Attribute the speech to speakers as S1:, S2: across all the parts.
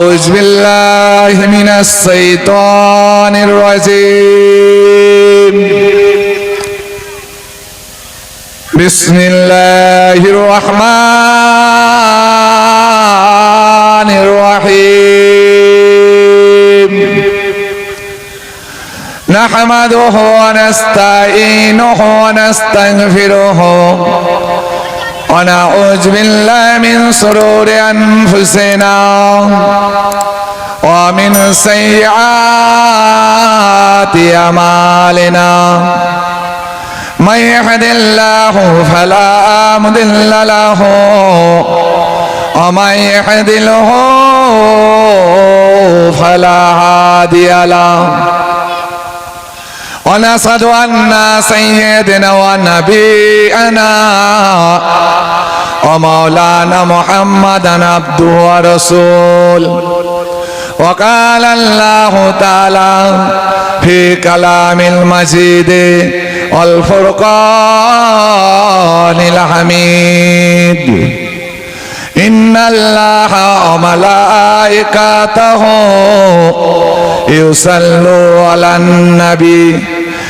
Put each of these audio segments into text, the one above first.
S1: أعوذ بالله من الشيطان الرجيم. بسم الله الرحمن الرحيم. نحمده ونستعينه ونستغفره. ونعوذ بالله من شرور أنفسنا ومن سيئات أعمالنا من يهد الله فلا مضل له ومن يهدله فلا هادي له ونشهد أن سيدنا ونبينا ومولانا محمدا عبده ورسول وقال الله تعالى في كلام المجيد والفرقان الحميد إن الله وملائكته يصلوا على النبي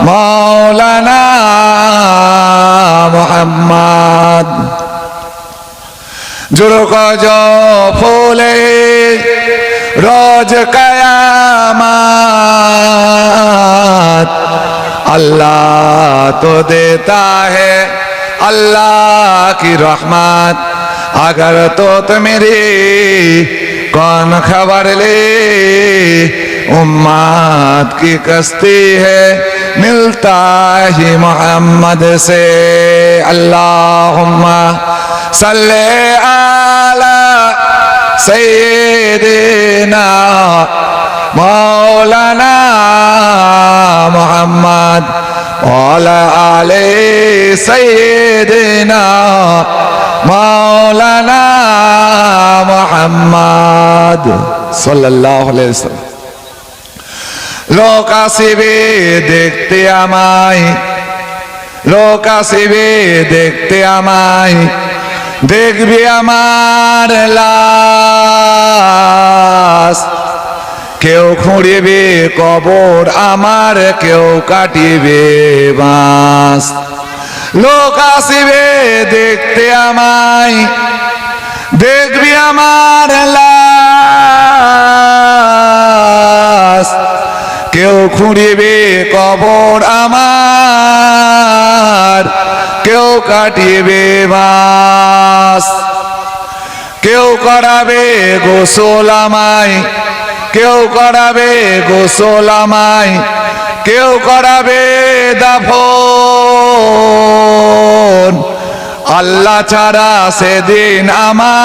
S1: مولانا محمد جرق جو پھولے روز قیامت اللہ تو دیتا ہے اللہ کی رحمت اگر تو تمیری कौन खबर ले उम्मत की कश्ती है मिलता ही मोहम्मद से अल्लाहुम्मा सल्ले आला सैयदना मौलाना मोहम्मद वाला आले सैयदना मौलाना মোহাম্মদ সাল্লাল্লাহু আলাইহি সাল্লাম লোক আসিবে দেখতে আমায়। লোক আসিবে দেখতে আমায়। দেখবে আমার লাশ। কেউ খুঁড়িবে কবর আমার, কেউ কাটিবে বাঁশ। লোক আসিবে দেখতে আমায়। দেখবি আমার কেউ খুঁড়িবে কবর আমার। কেউ কাটিবে বাস। কেউ করাবে গোসল আমায়। কেউ করাবে গোসল আমায়। কেউ করাবে দাফন। আল্লাহ ছাড়া সেদিন আমার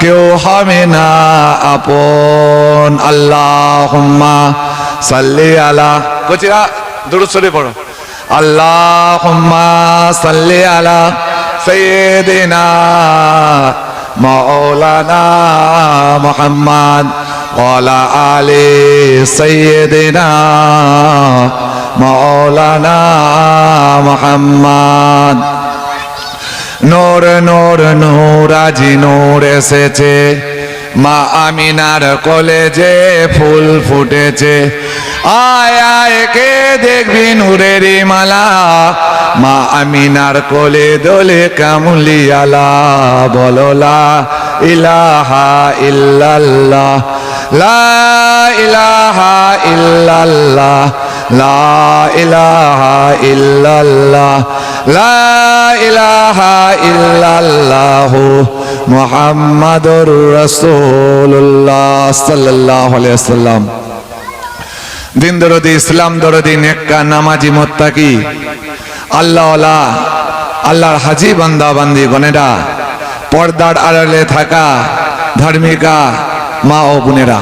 S1: কেউ হবে না আপন। আল্লাহ সাল্লি আলা কোচিরা দূর সরে পড়ো। আল্লাহ সাল্লি আলা সৈয়দিনা মাওলানা মোহাম্মদ ওয়ালা আলি সৈয়দিনা মাওলানা মোহাম্মদ। নোর নোর নোর, আজি নোর এসেছে। মা আমিনার কলেজে ফুল ফুটেছে। আয় আয়, কে দেখবি নূরেরই মালা? মা আমিনার কোলে দোলে কামুলিয়ালা বললা ইলাহা ইল্লাল্লাহ, লা ইলাহা ইল্লাল্লাহ, লা ইলাহা ইল্লাল্লাহ, লা ইলাহা ইল্লাল্লাহ, মুহাম্মাদুর রাসূলুল্লাহ সাল্লাল্লাহু আলাইহি ওয়াসাল্লাম। দিন দরদি ইসলাম দরদি নেককা নামাজি, মোত্তাকি আল্লাহ আল্লাহর হাজি, বান্দা, বান্দি গনেরা পর্দার আড়ালে থাকা ধার্মিকা মা ও বোনেরা।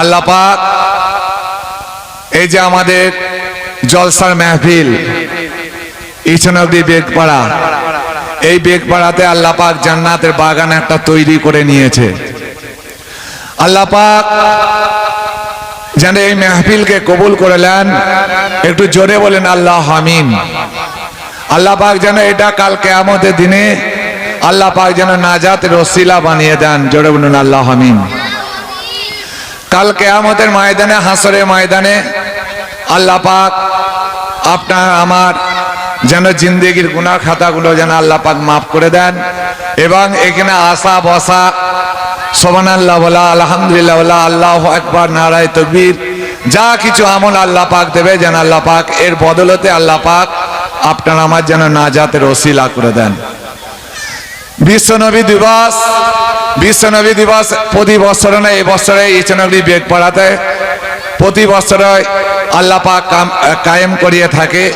S1: আল্লাপাক এই যে আমাদের জলসার মেহফিল ইছনবদি বেগপাড়া, এই বেগপাড়াতে আল্লাহ পাক জান্নাতের বাগান একটা তৈরি করে নিয়েছে। আল্লাপাক যেন এই মেহফিলকে কবুল করলেন একটু জোরে বলেন আল্লাহ হামিন আল্লাহ পাক যেন এটা কাল কেয়ামতের দিনে আল্লাহ পাক যেন নাজাতের রসিলা বানিয়ে দেন। জোরে বলুন, আল্লাহ হামিন কাল কেয়ামতের ময়দানে, হাসরের ময়দানে আল্লাহ পাক আপনার, আমার যেন জিন্দেগির গুনার খাতাগুলো যেন আল্লাহ পাক মাফ করে দেন এবং এখানে আসা বসা সোমান আল্লাহ বলা, আলহামদুলিল্লাহ বলা, আল্লাহ একবার নারায় তকবীর, যা কিছু আমল আল্লাহ পাক দেবে যেন আল্লাহ পাক, এর বদলতে আল্লাহ পাক আপনার আমার যেন নাজাতের ওসিলা করে দেন। বিশ্বনবী দিবস বিশ্বনবী দিবস প্রতি বছরে না এই বছরে ইচনবী বেগ পড়াতে প্রতি বছরে আল্লাহ পাক কাম- কায়েম করিয়ে থাকে,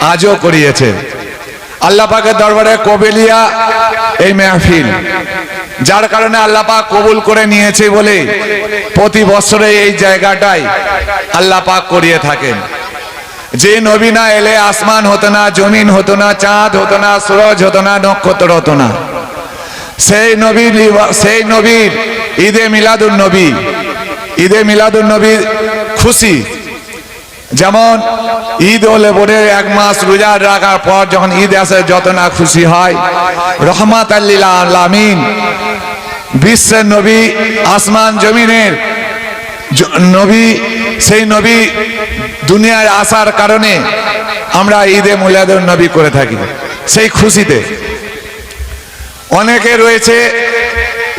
S1: আজও করিয়েছে। আল্লাহ পাকের দরবারে কবেলিয়া এই মেহফিল, যার কারণে আল্লাহ পাক কবুল করে নিয়েছে বলে প্রতি বছরে এই জায়গাটাই আল্লাহ পাক করিয়ে থাকেন। যে নবী না এলে আসমান হতো না, জমিন হতো না, চাঁদ হতো না, সুরজ হতো না, নক্ষত্র হতো না। সেই নবী সেই নবীর ঈদে মিলাদুল নবী, ঈদে মিলাদুল নবীর খুশি। যেমন ঈদ হলে পরে এক মাস রোজা রাখার পর যখন ঈদ আসে, যত না খুশি হয়। রহমাত আল্লিল আলামিন। বিশ্বের নবী আসমান জমিনের নবী, সেই নবী দুনিয়ায় আসার কারণে আমরা ঈদে মুলাদুন নবী করে থাকি। সেই খুশিতে। অনেকে রয়েছে,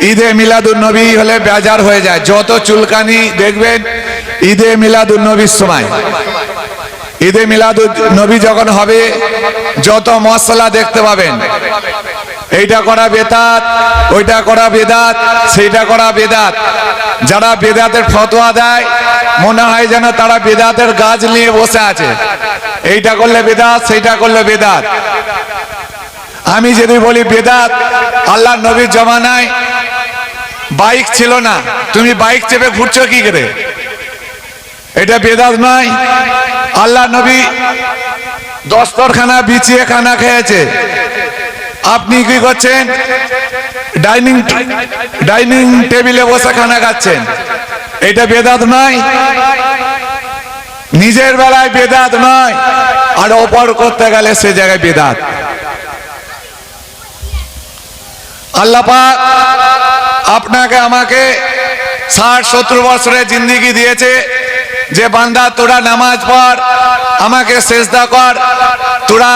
S1: ঈদে মিলাদুন নবী হলে বেজার হয়ে যায়। যত চুলকানি দেখবেন, ঈদে মিলাদুন নবীর সময়। ঈদে মিলাদুন নবী যখন হবে, যত মশলা দেখতে পাবেন এইটা করা বেদাত, ওইটা করা বেদাত, সেইটা করা বেদাত। যারা বেদাতের ফতোয়া দেয়, মনে হয় যেন তারা বেদাতের গাছ নিয়ে বসে আছে। এইটা করলে বেদাত, সেইটা করলে বেদাত। আমি যদি বলি বেদাত আল্লাহ নবীর জমানায় বাইক ছিল না। তুমি বাইক চেপে ঘুরছো কি করে? এটা বেদাত নয়। আল্লাহ নবী দস্তরখানা, বিছিয়ে খানা খেয়েছে। আপনি কি করছেন? ডাইনিং ডাইনিং টেবিলে বসে খানা খাচ্ছেন। এটা বেদাত নয়। নিজের বেলায় বেদাত নয়। আর অপর করতে গেলে সে জায়গায় বেদাত। আল্লাহ পাক আপনাকে আমাকে ষাট, সত্তর বছরের জিন্দিগি দিয়েছে। যে বান্দা তোরা নামাজ পড়, আমাকে সেজদা কর, তোরা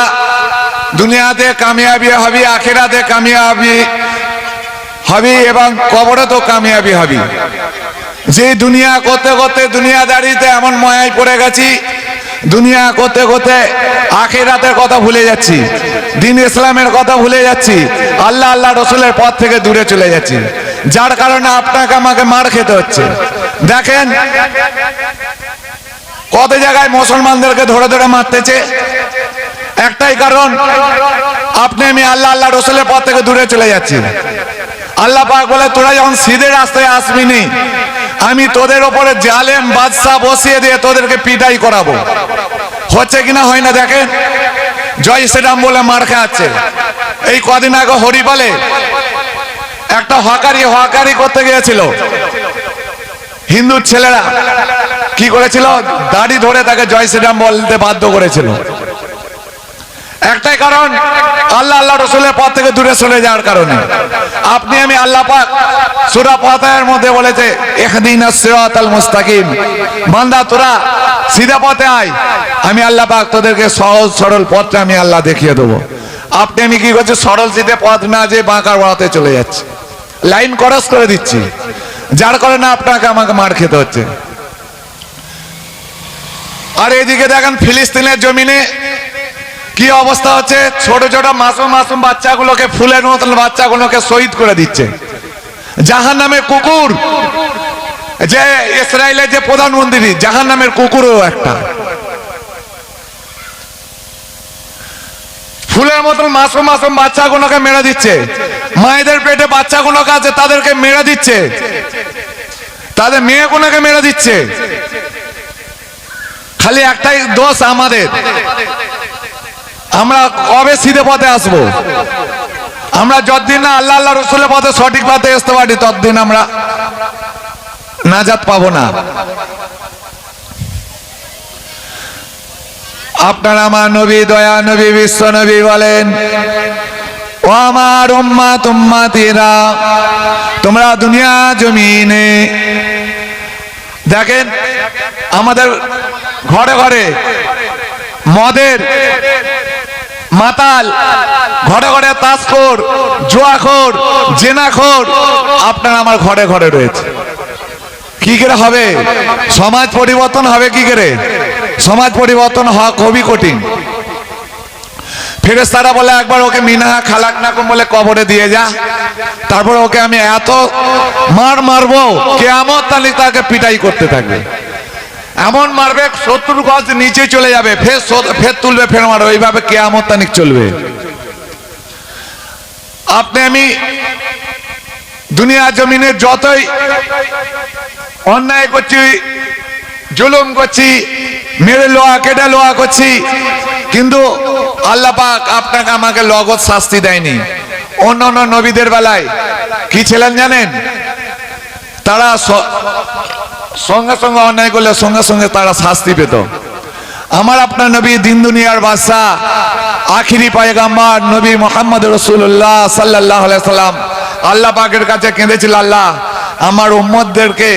S1: দুনিয়াতে কামিয়াবি হবি, আখেরাতে কামিয়াবি হবি এবং কবরে তো কামিয়াবি হবি। যে দুনিয়া করতে করতে দুনিয়াদারিতে এমন ময়ায় পড়ে গেছি, দুনিয়া করতে করতে আখেরাতের কথা ভুলে যাচ্ছি, দিন ইসলামের কথা ভুলে যাচ্ছি, আল্লাহ আল্লাহ রসুলের পথ থেকে দূরে চলে যাচ্ছি। যার কারণে আপনাকে আমাকে মার খেতে হচ্ছে। দেখেন, কত জায়গায় মুসলমানদেরকে ধরে ধরে মারতেছে একটাই কারণ, আপনি আমি আল্লাহ আল্লাহ রসুলের পথ থেকে দূরে চলে যাচ্ছি। আল্লাহ পাক বলে, তোরা যখন সিধে রাস্তায় আসবি নি, আমি তোদের ওপরে জালেম বাদশাহ বসিয়ে দিয়ে তোদেরকে পিটাই করাবো। হচ্ছে কিনা হয় না দেখেন? জয় শ্রীরাম বলে মার খাচ্ছে। এই কদিন আগে হরিপালে একটা হকারি হকারি করতে গিয়েছিল। হিন্দু ছেলেরা কি করেছিল? দাড়ি ধরে তাকে জয় শ্রীরাম বলতে বাধ্য করেছিল। একটাই কারণ, আল্লাহ আল্লাহ রসুলের পথ থেকে দূরে চলে যাওয়ার কারণে। আপনি আমি আল্লাহ পাক সুরা পাতায়ের মধ্যে বলেছে একদিন মুস্তাকিম। বান্দা, তোরা সিধা পথে আয়। আমি আল্লাহ পাক তোদেরকে সহজ সরল পথটা আমি আল্লাহ দেখিয়ে দেবো। আপনি আমি কি করছি, সরল সিধে পথ না যে বাঁকার বাড়াতে চলে যাচ্ছে। লাইন ক্রস করে দিচ্ছি। যার কারণে আপনাকে আমাকে মার খেতে হচ্ছে। আর এদিকে দেখেন, ফিলিস্তিনের জমিনে কি অবস্থা হচ্ছে? ছোট ছোট মাসুম মাসুম বাচ্চাগুলোকে ফুলের মতন বাচ্চাগুলোকে শহীদ করে দিচ্ছে। জাহান নামের কুকুর। যে ইসরায়েলের যে প্রধানমন্ত্রী জাহান নামের কুকুরও একটা। ফুলের মতন মাসুম মাসুম বাচ্চাগুলোকে মেরে দিচ্ছে। মায়েদের পেটে বাচ্চাগুলোকে আছে, তাদেরকে মেরে দিচ্ছে। তাদের মেয়েগুলোকে মেরে দিচ্ছে। খালি একটাই দোষ আমাদের। আমরা কবে সিধে পথে আসব? আমরা যতদিন না আল্লাহ আল্লাহ রসুলের পথে সঠিক পথে আসতে পারি, ততদিন আমরা নাজাত পাবো না। আপনার আমার নবী, দয়া নবী, বিশ্ব নবী বলেন, ও আমার উম্মা তুম্মাতিরা তোমরা দুনিয়া জমিনে দেখেন, আমাদের ঘরে ঘরে মদের মাতাল, ঘরে ঘরে তাসখোর জুয়াখোর, জেনাখোর, আপনার আমার ঘরে ঘরে রয়েছে। কি করে হবে? সমাজ পরিবর্তন হবে কি করে? সমাজ পরিবর্তন হওয়া খুবই কঠিন। ফেরেস্তারা বলে, একবার ওকে মিনা খালাক নাকুম বলে কবরে দিয়ে যা। তারপর ওকে আমি এত মার মারবো কেমন তাহলে তাকে পিটাই করতে থাকবে। এমন মারবে শত্রু গজ নিচে চলে যাবে, ফের ফের তুলবে, ফের মারবে এইভাবে কেয়ামত তানিক চলবে। আপনি আমি দুনিয়া জমিনে যতই অন্যায় করছি, জুলুম করছি, মেরে লোয়া, কেটে লোয়া করছি, কিন্তু আল্লাহ পাক আপনাকে আমাকে লগত শাস্তি দেয়নি। অন্য অন্য নবীদের বেলায়, কি ছিলেন জানেন? তারা সঙ্গে সঙ্গে অন্যায় করলে সঙ্গে সঙ্গে তারা শাস্তি পেত। আমার আপনার নবী দিন দুনিয়ার বাদশাহ, আখিরি পায়গাম্বার নবী মোহাম্মদ রসুল্লাহ সাল্লাহ সাল্লাম, আল্লাহ পাকের কাছে কেঁদেছিল আল্লাহ, আমার উম্মদদেরকে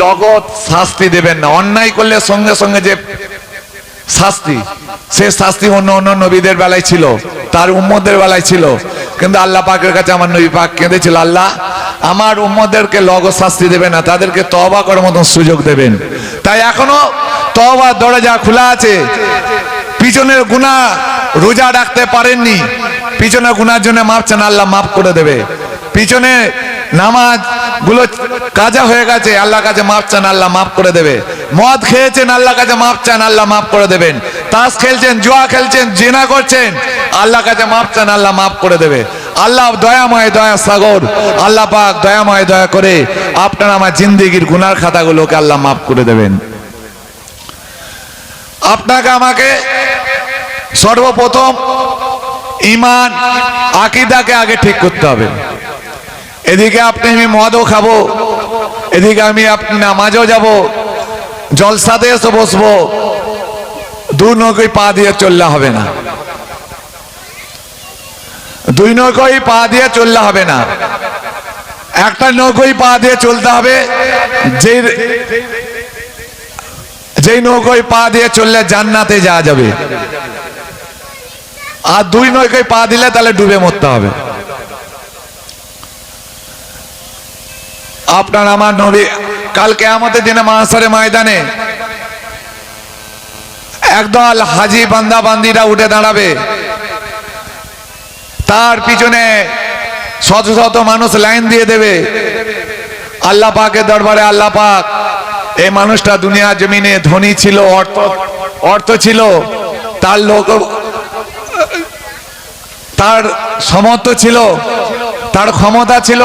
S1: লগত শাস্তি দেবেন না। অন্যায় করলে সঙ্গে সঙ্গে যে শাস্তি। সে শাস্তি অন্য অন্য নবীদের বেলায় ছিল। তার উম্মদের বেলায় ছিল। কিন্তু আল্লাহ পাকের কাছে আমার নবী পাক কেঁদেছিল, আল্লাহ, আমার উম্মদেরকে লগ শাস্তি দেবে না, তাদেরকে তবা করার মতন সুযোগ দেবেন। তাই এখনও তবা দরজা খোলা আছে। পিছনের গুণা রোজা রাখতে পারেননি। পিছনের গুনার জন্য মাপছেন আল্লাহ মাফ করে দেবে। পিছনে নামাজগুলো কাজা হয়ে গেছে আল্লাহ কাছে মাপ চান, আল্লাহ মাফ করে দেবে। মদ খেয়েছেন আল্লাহ কাছে মাপ চান, আল্লাহ মাফ করে দেবেন। তাস খেলছেন, জুয়া খেলছেন, জেনা করছেন আল্লাহ কাছে মাপ চান, আল্লাহ মাফ করে দেবে। আল্লাহ দয়াময় দয়া সাগর, আল্লাহ পাক দয়াময় দয়া করে আপনার আমার জিন্দিগির গুনার খাতাগুলোকে আল্লাহ মাফ করে দেবেন। আপনাকে আমাকে সর্বপ্রথম ইমান, আকিদাকে আগে ঠিক করতে হবে। এদিকে আপনি আমি মদও খাব। এদিকে আমি আপনি নামাজও যাব। জলসাতে এসে বসবো। দু নৌকোই পা দিয়ে চললে হবে না। দুই নৌকোই পা দিয়ে চললে হবে না। একটা নৌকোই পা দিয়ে চলতে হবে। যে যেই নৌকোয় পা দিয়ে চললে জান্নাতে যাওয়া যাবে। আর দুই নৌকোয় পা দিলে তাহলে ডুবে মরতে হবে। আপনার আমার নবী কালকে আমাদের দিনে মাসারে ময়দানে একদল হাজি বান্দা বান্দিরা উঠে দাঁড়াবে। তার পিছনে শত শত মানুষ লাইন দিয়ে দেবে। আল্লাহ পাকের দরবারে আল্লাহ পাক, এই মানুষটা দুনিয়া জমিনে ধনী ছিল, অর্থ অর্থ ছিল, তার লোক, তার সমর্থ ছিল, তার ক্ষমতা ছিল।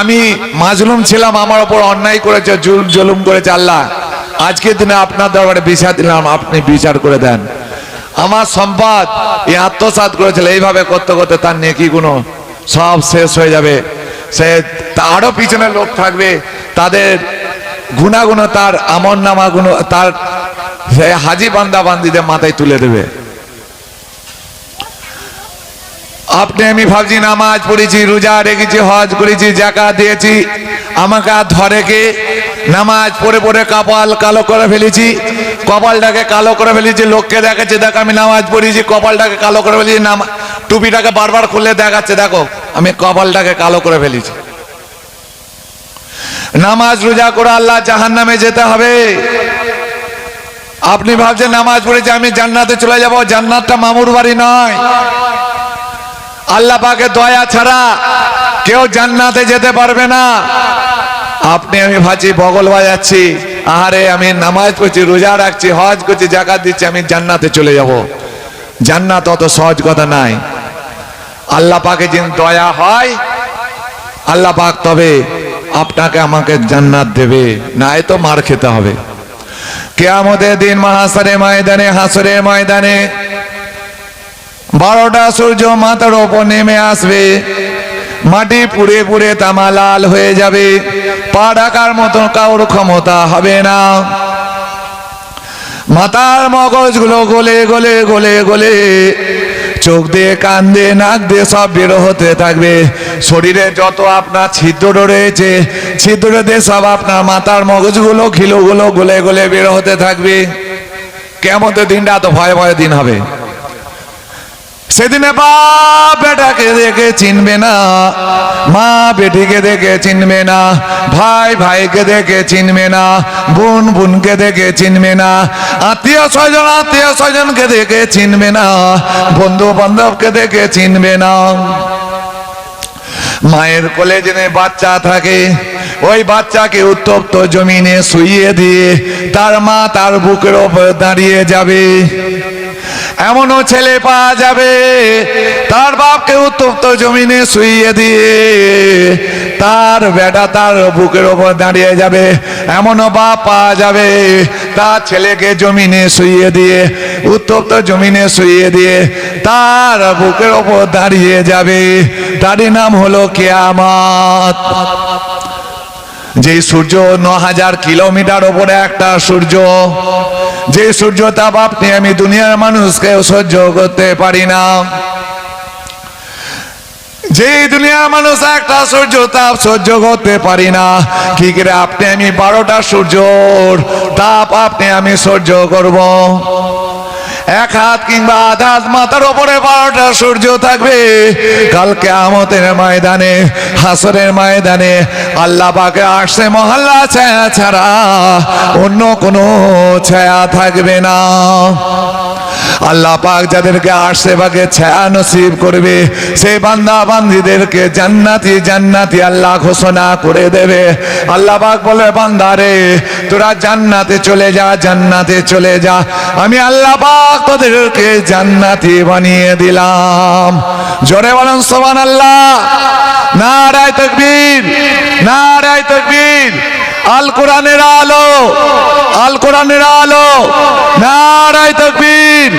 S1: আমি মাজলুম ছিলাম, আমার ওপর অন্যায় করেছে, জুল জুলুম করেছে আল্লাহ। আজকের দিনে আপনার দরবারে বিচার দিলাম, আপনি বিচার করে দেন। আমার সম্পদ এই আত্মসাত করেছিল, এইভাবে করতে করতে তার নেকি গুলো সব শেষ হয়ে যাবে। সে আরও পিছনে লোক থাকবে, তাদের গুণাগুণ তার আমর নামা গুণ তার হাজি বান্দা বান্দিদের মাথায় তুলে দেবে। আপনি আমি ভাবছি নামাজ পড়েছি, রোজা রেখেছি, হজ করেছি জাকা দিয়েছি। আমাকে আর ধরে কে? নামাজ পড়ে পড়ে কপাল কালো করে ফেলেছি। কপালটাকে কালো করে ফেলেছি, লোককে দেখাচ্ছে, দেখ আমি নামাজ পড়েছি, কপালটাকে কালো করে ফেলেছি, নামা টুপিটাকে বারবার খুললে দেখাচ্ছে, দেখো, আমি কপালটাকে কালো করে ফেলেছি। নামাজ রোজা করে আল্লাহ জাহান নামে যেতে হবে। আপনি ভাবছেন নামাজ পড়েছি, আমি জান্নাতে চলে যাব, জান্নাতটা মামুর বাড়ি নয়। আল্লাহ পাকে দয়া ছাড়া কেউ জান্নাতে যেতে পারবে না। আপনি, আমি ভাবছি বগল বাজাচ্ছি। আহারে, আমি নামাজ পড়ছি, রোজা রাখছি, হজ করছি, জাকাত দিচ্ছি, আমি জান্নাতে চলে যাব। জান্নাত অত সহজ কথা নাই। আল্লাহ পাকে যেন দয়া হয়, আল্লাহ পাক তবে আপনাকে আমাকে জান্নাত দেবে না এ তো মার খেতে হবে। কেয়ামতের দিন মহাসারে ময়দানে হাসরে ময়দানে বারোটা সূর্য মাথার ওপর নেমে আসবে। মাটি পুড়ে পুড়ে তামা লাল হয়ে যাবে। পা ডাকার মতো কাউর ক্ষমতা হবে না। মাথার মগজগুলো গলে গলে গলে গলে চোখ দিয়ে, কান দিয়ে, নাক দিয়ে সব বেরো হতে থাকবে। শরীরে যত আপনার ছিদ্র রয়েছে, ছিদ্র দিয়ে সব আপনার মাথার মগজগুলো খিলোগুলো গলে গলে বেরো হতে থাকবে। কেমন দিনটা? তো ভয় ভয় দিন হবে। সেদিনে বাপ বেটাকে দেখে চিনবে না, মা বেটিকে দেখে চিনবে না, ভাই ভাইকে দেখে চিনবে না, বোন বোনকে দেখে চিনবে না, আত্মীয় স্বজন আত্মীয় স্বজনকে দেখে চিনবে না, বন্ধু বান্ধবকে দেখে চিনবে না। মায়ের কোলে জেনে বাচ্চা থাকে, ওই বাচ্চাকে উত্তপ্ত জমিনে শুইয়ে দিয়ে তার মা তার বুকের ওপর দাঁড়িয়ে যাবে। এমনও ছেলে পাওয়া যাবে। তার বাপকে উত্তপ্ত জমিনে শুইয়ে দিয়ে তার বেটা তার বুকের ওপর দাঁড়িয়ে যাবে। এমনও বাপ পাওয়া যাবে। তার ছেলেকে জমিনে শুইয়ে দিয়ে, উত্তপ্ত জমিনে শুইয়ে দিয়ে তার বুকের ওপর দাঁড়িয়ে যাবে। তারই নাম হলো কেয়ামত। যে সূর্য ন হাজার কিলোমিটার ওপরে একটা সূর্য, যে সূর্য তাপ আপনি আমি দুনিয়ার মানুষকে সহ্য করতে পারি না। যে দুনিয়ার মানুষ একটা সূর্য তাপ সহ্য করতে পারি না। কি করে আপনি আমি বারোটা সূর্য তাপ আপনি আমি সহ্য করব? এক হাত কিংবা আধ হাত মাথার ওপরে বারোটা সূর্য থাকবে। কালকে আমতের ময়দানে, হাসরের ময়দানে আল্লাহ পাকে আসছে মহল্লা ছায়া ছাড়া অন্য কোনো ছায়া থাকবে না। আল্লাহ পাক যাদেরকে আসছে পাকে ছায়া নসিব করবে, সেই বান্দা বান্দিদেরকে জান্নাতি জান্নাতি আল্লাহ ঘোষণা করে দেবে। আল্লাহ পাক বলে বান্দারে তোরা জান্নাতে চলে যা, জান্নাতে চলে যা। আমি আল্লাহ পাক তোদেরকে জান্নাতি বানিয়ে দিলাম। জোরে বলেন সোমান আল্লাহ নারায় তকবীর নারায় তকবীর। আল কোরআনের আলো, আল কোরআনের আলো। নারায় তকবীর,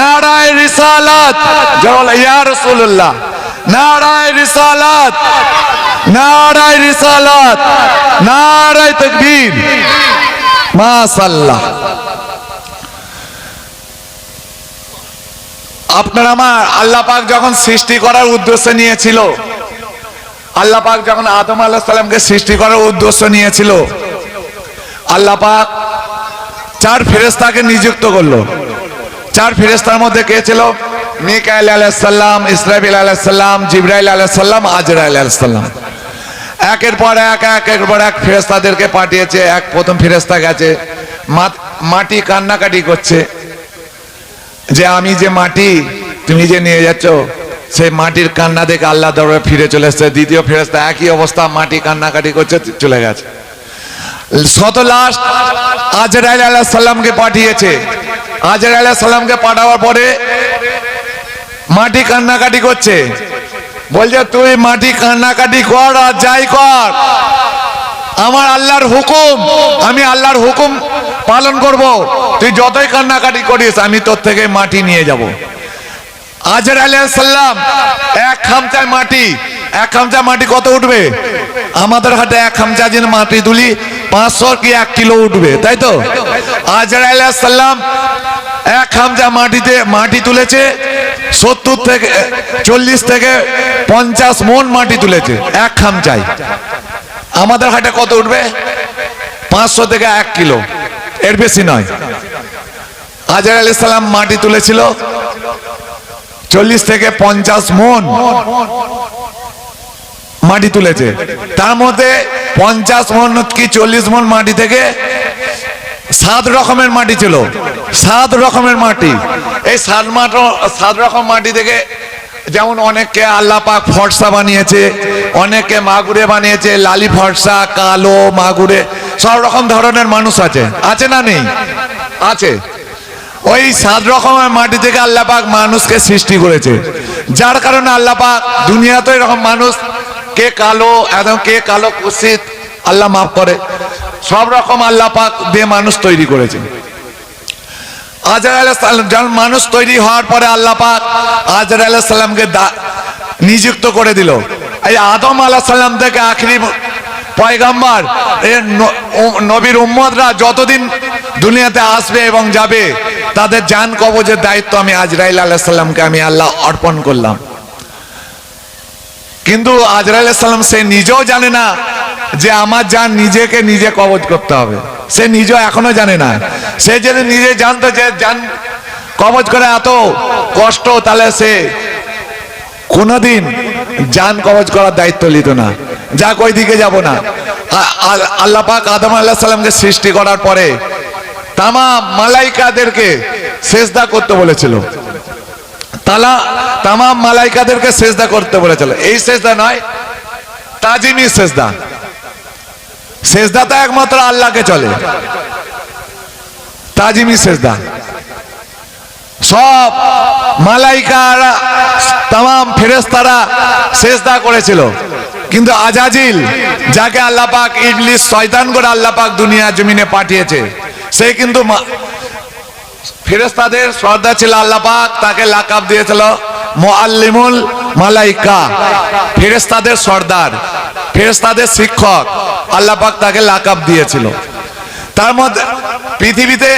S1: নারায় রিসালাত। জল ইয়া রাসূলুল্লাহ, নারায় রিসালাত নারায় রিসালাত, নারায় তকবীর। মাশাআল্লাহ। আপনার আমার আল্লাহ পাক যখন সৃষ্টি করার উদ্দেশ্য নিয়েছিল আল্লাহ পাক যখন আদম আল্লাহ সাল্লামকে সৃষ্টি করার উদ্দেশ্য নিয়েছিল, আল্লাহ পাক চার ফেরেস্তাকে নিযুক্ত করল। চার ফেরেস্তার মধ্যে কে ছিল? মিকাইল আলাইসাল্লাম ইসরাফিল আলাইসাল্লাম জিব্রাইল আলাইসাল্লাম আজরাইল আলাইসাল্লাম একের পর এক একের পর এক ফেরেস্তাদেরকে পাঠিয়েছে। এক প্রথম ফেরেস্তা গেছে মাটি কান্নাকাটি করছে। যে আমি যে মাটি, তুমি যে নিয়ে যাচ্ছ সেই মাটির কান্না দেখে আল্লাহ দরবারে ফিরে চলে এসছে। দ্বিতীয় ফেরস্তা একই অবস্থা, মাটি কান্নাকাটি করছে, চলে গেছে। শত লাস্ট আজরাইল আলাহ সাল্লামকে পাঠিয়েছে। আজরাইল আলাহ সাল্লামকে পাঠাবার পরে মাটি কান্নাকাটি করছে। বলছে, তুই মাটি কান্নাকাটি কর আর যাই কর। আমার আল্লাহর হুকুম, আমি আল্লাহর হুকুম পালন করব। তুই যতই কান্নাকাটি করিস, আমি তোর থেকে মাটি নিয়ে যাব। আজর সাল্লাম, এক খামচায় মাটি, এক খামচা মাটি কত উঠবে? আমাদের হাতে এক খামচা যেন মাটি তুলি, পাঁচশো কি এক কিলো উঠবে, তাই তো? আজর সাল্লাম এক খামচা মাটিতে, মাটি তুলেছে, সত্তর থেকে, চল্লিশ থেকে পঞ্চাশ মন মাটি তুলেছে, এক খামচায় আমাদের হাটে কত উঠবে? পাঁচশো থেকে এক কিলো, এর বেশি নয়। আজর আলি সাল্লাম মাটি তুলেছিল চল্লিশ থেকে পঞ্চাশ মন মাটি তুলেছে। তার মধ্যে পঞ্চাশ মন কি চল্লিশ মন মাটি থেকে সাত রকমের মাটি ছিল। সাত রকমের মাটি। এই সাত মাঠ, সাত রকম মাটি থেকে যেমন অনেককে আল্লাহ পাক ফর্সা বানিয়েছে অনেকে মাগুরে বানিয়েছে, লালি ফর্সা, কালো, মাগুরে, সব রকম ধরনের মানুষ আছে। আছে না নেই? আছে। ওই সাত রকমের মাটি থেকে আল্লাহ পাক মানুষকে সৃষ্টি করেছে। যার কারণে আল্লাহ পাক দুনিয়াতে এরকম মানুষ, কে কালো একদম কে কালো কুসিত আল্লাহ মাফ করে। সব রকম আল্লাহ পাক দিয়ে মানুষ তৈরি করেছে। আজর আলাইসাল্লাম যখন মানুষ তৈরি হওয়ার পরে আল্লাহ পাক আজর আলাইসাল্লামকে নিযুক্ত করে দিল। এই আদম আলাহ সাল্লাম থেকে আখরি পয়গাম্বার নবীর উম্মদরা যতদিন দুনিয়াতে আসবে এবং যাবে, তাদের জান কবজের দায়িত্ব আমি আজরাইল আলাহ সাল্লামকে আমি আল্লাহ অর্পণ করলাম। কিন্তু আজরাইল সাল্লাম সে নিজেও জানে না যে আমার জান নিজেকে নিজে কবজ করতে হবে। সে নিজেও এখনও জানে না। সে যদি নিজে জানতো যে জান কবজ করে এত কষ্ট, তাহলে সে কোনোদিন জান কবজ করার দায়িত্ব নিত না। যাক ওই দিকে যাব না। আ- আ- আল্লাহ পাক আদম আল্লাহ সাল্লামকে সৃষ্টি করার পরে তামা মালাইকাদেরকে সেজদা করতে বলেছিল। তালা তাম মালাইকাদেরকে সেজদা করতে বলেছিল। এই সেজদা নয় তাজিমি সেজদা। সেজদা তো একমাত্র আল্লাহকে চলে। তাজিমি সেজদা। সব মালাইকারা তাম ফেরেস্তারা সেজদা করেছিল। কিন্তু আজাজিল, যাকে আল্লাহ পাক ইবলিস শয়তান করে আল্লাহ পাক দুনিয়া জমিনে পাঠিয়েছে সে কিন্তু ফেরেস্তাদের সর্দার ছিল আল্লাহ পাক, তাকে লাকাব দিয়েছিল মুআল্লিমুল মালাইকা। ফেরেস্তাদের সর্দার ফেরেস্তাদের শিক্ষক, আল্লাহ পাক তাকে লাকাব দিয়েছিল। তার মধ্যে পৃথিবীতে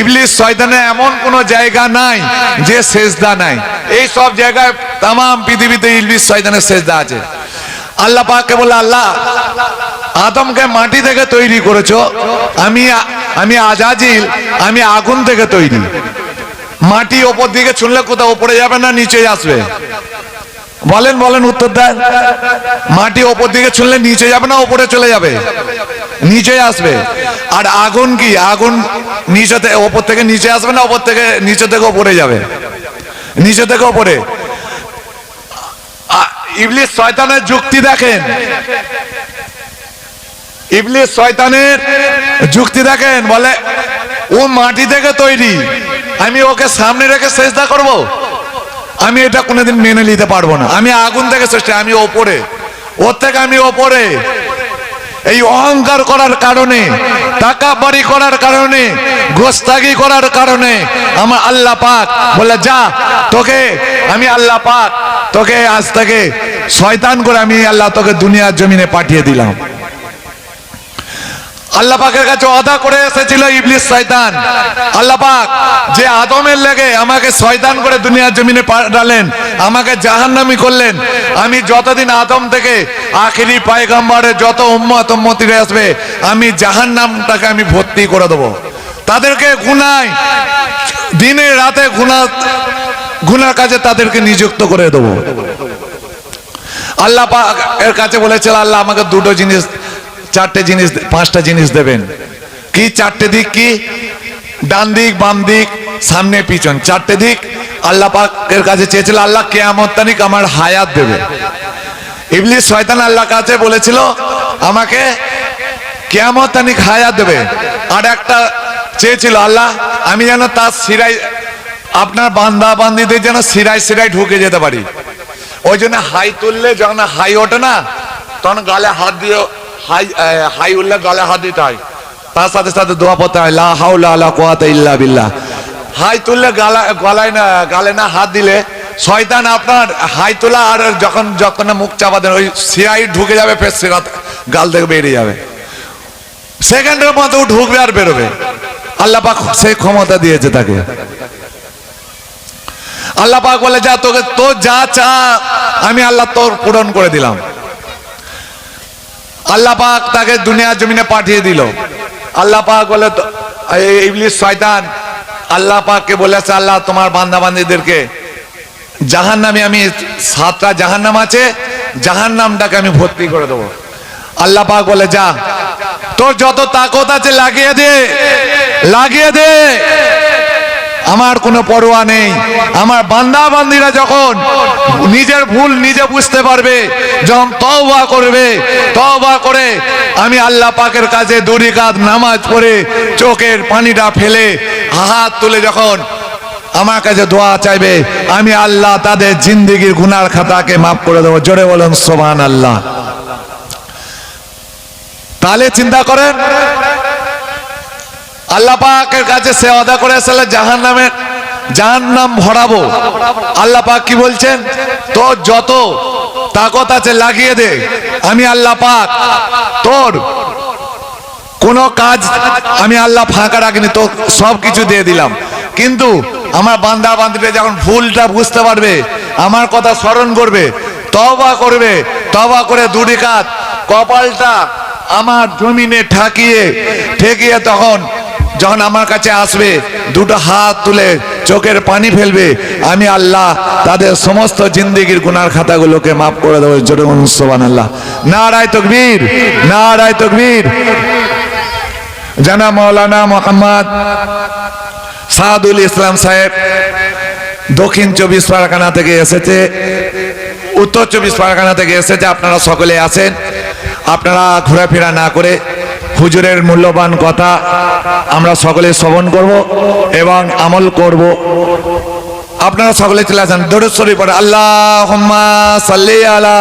S1: ইবলিস শয়তানের এমন কোন জায়গা নাই যে সেজদা নাই। এই সব জায়গায় তাম পৃথিবীতে ইবলিস শয়তানের সেজদা আছে। আল্লাহ পাককে বলে আল্লাহ আদমকে মাটি থেকে তৈরি করেছ। আমি আমি আজাজিল, আমি আগুন থেকে তৈরি। মাটি ওপর দিকে ছুনলে কোথাও ওপরে যাবে না, নিচে আসবে। বলেন বলেন উত্তর দেন মাটি ওপর দিকে ছুনলে নিচে যাবে না ওপরে চলে যাবে। নিচে আসবে। আর আগুন কি? আগুন নিচে ওপর থেকে নিচে আসবে না, ওপর থেকে নিচে থেকে ওপরে যাবে? নিচে থেকে ওপরে ইবলিস শয়তানের যুক্তি দেখেন। ইবলিস শয়তানের যুক্তি দেখেন, বলে, ও মাটি থেকে তৈরি। আমি ওকে সামনে রেখে চেষ্টা করব। আমি এটা কোনোদিন মেনে নিতে পারব না। আমি আগুন থেকে সৃষ্টি, আমি ওপরে। ওর থেকে আমি ওপরে। এই অহংকার করার কারণে টাকা বাড়ি করার কারণে গোস্তাগি করার কারণে আমার আল্লাহ পাক বলে, যা, তোকে, আমি আল্লাহ পাক, তোকে আজ থেকে শয়তান করে আমি আল্লাহ তোকে দুনিয়ার জমিনে পাঠিয়ে দিলাম। আল্লাহ পাকের কাছে অদা করে এসেছিল ইবলিস শয়তান। আল্লাহ পাক, যে আদমের লেগে আমাকে শয়তান করে দুনিয়ার জমিনে পাঠালেন, আমাকে জাহান্নামি করলেন, আমি যতদিন আদম থেকে আখিরি পায়গাম্বারে যত উম্মত উম্মতিরে আসবে, আমি জাহান্নামটাকে আমি ভর্তি করে দেবো। তাদেরকে গুনায়, দিনে রাতে গুনা, গুনার কাজে তাদেরকে নিযুক্ত করে দেবো। আল্লাহ পাক এর কাছে বলেছিল, আল্লাহ আমাকে দুটো জিনিস চারটে জিনিস পাঁচটা জিনিস দেবেন। কি চারটে দিক কি? ডান দিক, বাম দিক, সামনে, পিছন। চারটে দিক। আল্লাহ পাকের কাছে চেয়েছিল, আল্লাহ কেয়ামত তানিক আমার হায়াত দেবে। ইবলিস শয়তান আল্লাহ কাছে বলেছিল, আমাকে কেয়ামত তানিক হায়াত দেবে। আর একটা চেয়েছিল, আল্লাহ, আমি যেন তার সিরাই আপনার বান্দা বান্দিদের যেন সিরাই সিরাই ঢুকে যেতে পারি। ওই জন্য হাই তুললে যখন হাই ওঠে না, তখন গালে হাত দিয়ে হাই হাই উঠলে গালে হাত দিতে হয়। তার সাথে সাথে দোয়া পড়তে হয়, লা হাওলা আলা কুওয়াতা ইল্লা বিল্লাহ। হাই তুললে গালা, গলায় না, গালে না হাত দিলে শয়তান আপনার হাই তোলা আর যখন যখন মুখ চাপা দেন, ওই সিরাই ঢুকে যাবে, ফের সিরাত গাল থেকে বেরিয়ে যাবে। সেকেন্ডের মতো ঢুকবে আর বেরোবে। আল্লাহ পাক সেই ক্ষমতা দিয়েছে তাকে। আল্লাহ পাক বলে, যা তোকে তো যা চা, আমি আল্লাহ তোর পূরণ করে দিলাম। আল্লাহ পাক তাকে দুনিয়ার জমিনে পাঠিয়ে দিল। আল্লাহ পাক বলে ইবলিস শয়তান, আল্লাহ পাককে বলেছে, আল্লাহ তোমার বান্দা বান্দিদেরকে জাহান নামে আমি সাতটা জাহান নাম আছে জাহান নামটাকে আমি ভর্তি করে দেবো। আল্লাহ পাক বলে, যা, তোর যত তাকত আছে, লাগিয়ে দে লাগিয়ে দে। আমার কোনো পরোয়া নেই। আমার বান্দা বান্দিরা যখন নিজের ভুল নিজে বুঝতে পারবে, যখন তওবা করবে, তওবা করে আমি আল্লাহ পাকের কাছে দুরি কাত নামাজ পড়ে চোখের পানিটা ফেলে হাত তুলে যখন আমার কাছে দোয়া চাইবে, আমি আল্লাহ তাদের জিন্দিগির গুনার খাতাকে মাফ করে দেবো। জোরে বলেন সোমান আল্লাহ তাহলে চিন্তা করেন আল্লাহ পাকের কাছে সে করে আসলে জাহান নামের জাহান নাম ভরাবো। আল্লাহ পাক কি বলছেন? তোর যত তাকত আছে লাগিয়ে দে। আমি আল্লাহ পাক তোর কোন কাজ আমি আল্লাহ ফাঁকা রাখিনি তো সব কিছু দিয়ে দিলাম। কিন্তু আমার বান্দা বান্দিটা যখন ভুলটা বুঝতে পারবে, আমার কথা স্মরণ করবে তবা করবে তবা করে দুটি কাত কপালটা আমার জমিনে ঠাকিয়ে, ঠেকিয়ে তখন যখন আমার কাছে আসবে, দুটো হাত তুলে চোখের পানি ফেলবে, আমি আল্লাহ তাদের সমস্ত জিন্দিগির গুনার খাতাগুলোকে মাফ করে দেবো। জোরে সোবান আল্লাহ নারায় তকবীর নারায় তকবীর। জানা মৌলানা মোহাম্মদ সাদুল ইসলাম সাহেব দক্ষিণ চব্বিশ পরগনা থেকে এসেছে, উত্তর চব্বিশ পরগনা থেকে এসেছে, আপনারা সকলে আছেন। আপনারা ঘোরাফেরা না করে হুজুরের মূল্যবান কথা আমরা সকলে শ্রবণ করব এবং আমল করব। আপনারা সকলে চলে আসেন শরীফ পড়ে আল্লাহ আলা